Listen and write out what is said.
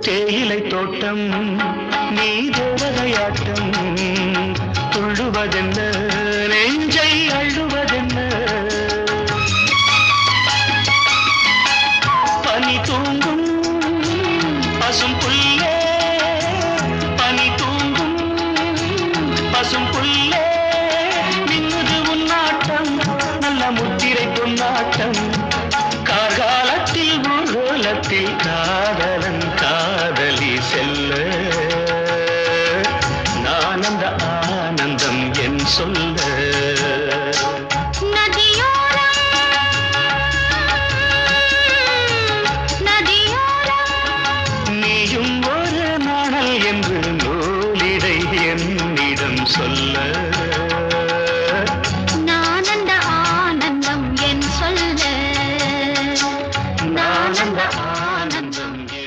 தேயிலை தோட்டம் நீ தேவதையாட்டம் துள்ளுவதென்ன நெஞ்சை அழுவதென்ன பனி தூங்கும் பசும் புல்லே பனி தூங்கும் பசும் புல்லே மின்னுது உன்னாட்டம் நல்ல முத்திரை பொன்னாட்டம். கார்காலத்தில் ஊர்கோலத்தில் காதல் ஆனந்த ஆனந்தம் என் சொல்ல. நீயும் ஒரு நாணல் என்று நூலிடை என்னிடம் சொல்ல.